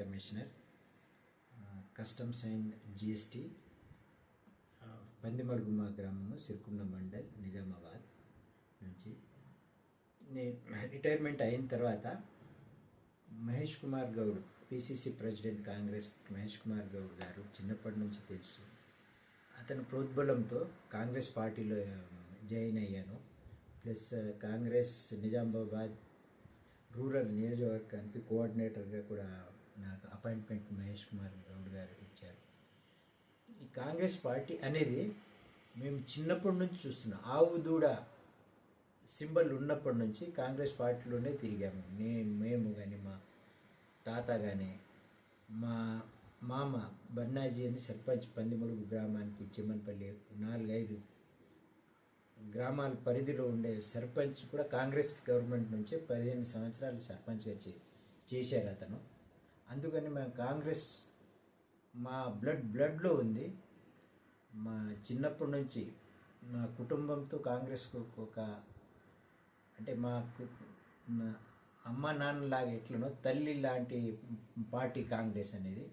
Commissioner customs and GST పందిమడుగుమ గ్రామము సిరికొండ మండల్ నిజామాబాద్ నుంచి. నేను రిటైర్మెంట్ అయిన తర్వాత మహేష్ కుమార్ గౌడ్ పిసిసి ప్రెసిడెంట్ కాంగ్రెస్ మహేష్ కుమార్ గౌడ్ గారు చిన్నప్పటి నుంచి తెలుసు. అతని ప్రోద్బలంతో కాంగ్రెస్ పార్టీలో జాయిన్ అయ్యాను. ప్లస్ కాంగ్రెస్ నిజామాబాద్ రూరల్ నియోజకవర్గానికి కోఆర్డినేటర్గా కూడా నాకు అపాయింట్మెంట్ మహేష్ కుమార్ గౌడ్ గారు ఇచ్చారు. ఈ కాంగ్రెస్ పార్టీ అనేది మేము చిన్నప్పటి నుంచి చూస్తున్నాం. ఆవు దూడ సింబల్ ఉన్నప్పటి నుంచి కాంగ్రెస్ పార్టీలోనే తిరిగాము. నేను మేము కానీ మా తాత కానీ మా మామ బన్నాజీ అని సర్పంచ్ పందిమడుగు గ్రామానికి చిమ్మన్పల్లి నాలుగైదు గ్రామాల పరిధిలో ఉండే సర్పంచ్ కూడా కాంగ్రెస్ గవర్నమెంట్ నుంచే పదిహేను సంవత్సరాలు సర్పంచ్గా చేశారు అతను. అందుకని మేము కాంగ్రెస్ మా బ్లడ్ బ్లడ్లో ఉంది. మా చిన్నప్పటి నుంచి మా కుటుంబంతో కాంగ్రెస్కు ఒక అంటే మా అమ్మ నాన్నలాగా ఎట్లనో తల్లి లాంటి పార్టీ కాంగ్రెస్ అనేది.